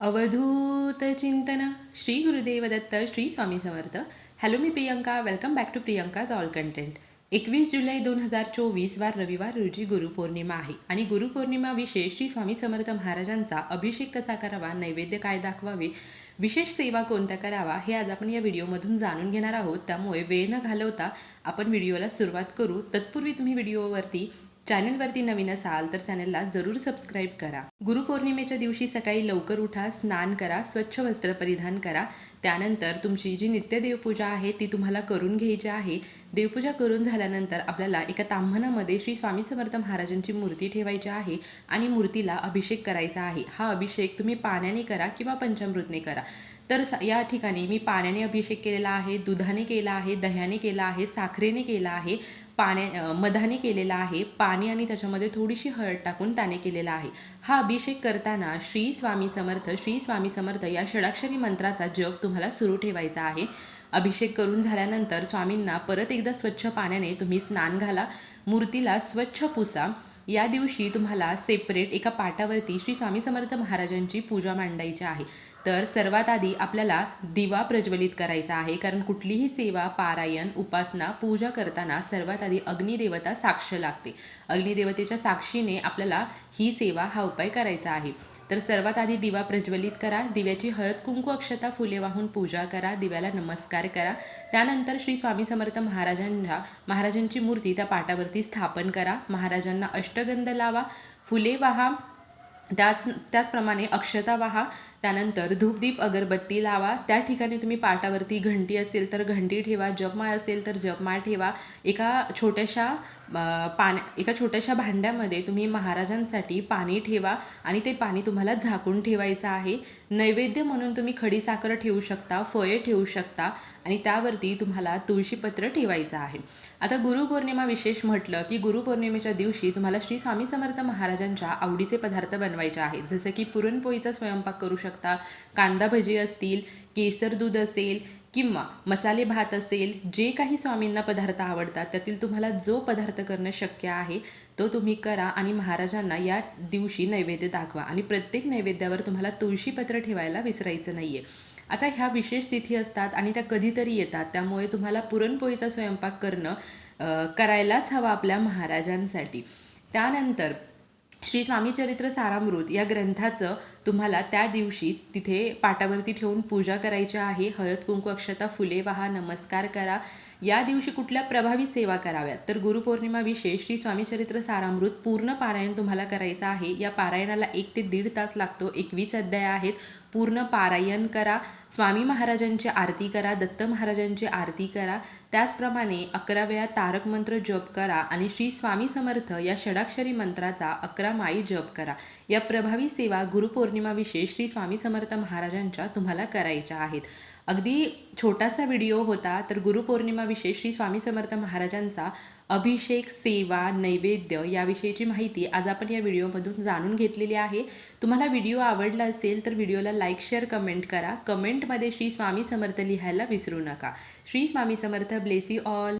अवधूत चिंतन. Shri Gurudev Datta Shri Swami Samarth. Hello me Priyanka. Welcome back to Priyanka's all content एकवीस जुलै दोन हजार चोवीस वार रविवार रोजी गुरुपौर्णिमा आहे. आणि गुरुपौर्णिमा विशेष श्री स्वामी समर्थ महाराजांचा अभिषेक कसा करावा नैवेद्य काय दाखवावे विशेष सेवा कोणत्या करावा हे आज आपण या व्हिडिओमधून जाणून घेणार आहोत. त्यामुळे वेळ न घालवता आपण व्हिडिओला सुरुवात करू. तत्पूर्वी तुम्ही व्हिडिओवरती चॅनलवरती नवीन असाल तर चॅनलला जरूर सबस्क्राईब करा. गुरुपौर्णिमेच्या दिवशी सकाळी लवकर उठा स्नान करा स्वच्छ वस्त्र परिधान करा. त्यानंतर तुमची जी नित्य देवपूजा आहे ती तुम्हाला करून घ्यायची आहे. देवपूजा करून झाल्यानंतर आपल्याला एका ताम्हणामध्ये श्री स्वामी समर्थ महाराजांची मूर्ती ठेवायची आहे आणि मूर्तीला अभिषेक करायचा आहे. हा अभिषेक तुम्ही पाण्याने करा किंवा पंचामृतने करा. तर स- या ठिकाणी मी पाण्याने अभिषेक केलेला आहे दुधाने केला आहे दह्याने केला आहे साखरेने केला आहे. पाण्या मधाने केलेला आहे. पाणी आणि त्याच्यामध्ये थोडीशी हळद टाकून त्याने केलेला आहे. हा अभिषेक करताना श्री स्वामी समर्थ श्री स्वामी समर्थ या षडाक्षरी मंत्राचा जप तुम्हाला सुरू ठेवायचा आहे. अभिषेक करून झाल्यानंतर स्वामींना परत एकदा स्वच्छ पाण्याने तुम्ही स्नान घाला. मूर्तीला स्वच्छ पुसा. या दिवशी तुम्हाला सेपरेट एका पाटावरती श्री स्वामी समर्थ महाराजांची पूजा मांडायची आहे. तर सर्वात आधी आपल्याला दिवा प्रज्वलित करायचा आहे. कारण कुठलीही सेवा पारायण उपासना पूजा करताना सर्वात आधी अग्निदेवता साक्ष लागते. अग्निदेवतेच्या साक्षीने आपल्याला ही सेवा हा उपाय करायचा आहे. तर सर्वात आधी दिवा प्रज्वलित करा दिव्याची हळद कुंकू अक्षता फुले वाहून पूजा करा दिव्याला नमस्कार करा. त्यानंतर श्री स्वामी समर्थ महाराजांच्या महाराजांची मूर्ती त्या पाटावरती स्थापन करा. महाराजांना अष्टगंध लावा फुले वाहा त्याच त्याचप्रमाणे अक्षता वाहा. त्यानंतर धूपदीप अगरबत्ती लावा. त्या ठिकाणी तुम्ही पाटावरती घंटी असेल तर घंटी ठेवा जपमाळ असेल तर जपमाळ ठेवा. एका छोट्याशा पाण्या एका छोट्याशा भांड्यामध्ये तुम्ही महाराजांसाठी पाणी ठेवा आणि ते पाणी तुम्हाला झाकून ठेवायचं आहे. नैवेद्य म्हणून तुम्ही खडी साखर ठेवू शकता फळे ठेवू शकता आणि त्यावरती तुम्हाला तुळशीपत्र ठेवायचं आहे. आता गुरुपौर्णिमा विशेष म्हटलं की गुरुपौर्णिमेच्या दिवशी तुम्हाला श्री स्वामी समर्थ महाराजांच्या आवडीचे पदार्थ बनवायचे आहेत. जसं की पुरणपोळीचा स्वयंपाक करू शकता कांदा भजी असतील केसर दूध असेल किंवा मसाले भात असेल जे काही स्वामींना पदार्थ आवडतात त्यातील तुम्हाला जो पदार्थ करणं शक्य आहे तो तुम्ही करा आणि महाराजांना या दिवशी नैवेद्य दाखवा. आणि प्रत्येक नैवेद्यावर तुम्हाला तुळशीपत्र ठेवायला विसरायचं नाही आहे आता ह्या विशेष तिथी असतात आणि त्या कधीतरी येतात. त्यामुळे तुम्हाला पुरणपोळीचा स्वयंपाक करणं करायलाच हवा आपल्या महाराजांसाठी. त्यानंतर श्री स्वामी चरित्र सारामृत या ग्रंथाचं तुम्हाला त्या दिवशी तिथे पाटावरती ठेवून पूजा करायची आहे. हळद कुंकू अक्षता फुले वाहा नमस्कार करा. या दिवशी कुठल्या प्रभावी सेवा कराव्यात? तर गुरुपौर्णिमा विशेष श्री स्वामी चरित्र सारामृत पूर्ण पारायण तुम्हाला करायचं आहे. या पारायणाला एक ते दीड तास लागतो. एकवीस अध्याय आहेत. पूर्ण पारायण करा. स्वामी महाराजांची आरती करा. दत्त महाराजांची आरती करा. त्याचप्रमाणे अकरा वेळा तारक मंत्र जप करा. आणि श्री स्वामी समर्थ या षडाक्षरी मंत्राचा अकरा माळी जप करा. या प्रभावी सेवा गुरुपौर्णिमाविषयी श्री स्वामी समर्थ महाराजांच्या तुम्हाला करायच्या आहेत. अगदी छोटासा व्हिडिओ होता तर गुरुपौर्णिमाविषयी श्री स्वामी समर्थ महाराजांचा अभिषेक सेवा नैवेद्य याविषयीची माहिती आज आपण या व्हिडिओमधून जाणून घेतलेली आहे. तुम्हाला व्हिडिओ आवडला असेल तर व्हिडिओला लाईक शेअर कमेंट करा. कमेंटमध्ये श्री स्वामी समर्थ लिहायला विसरू नका. Shri Swami Samarth bless all.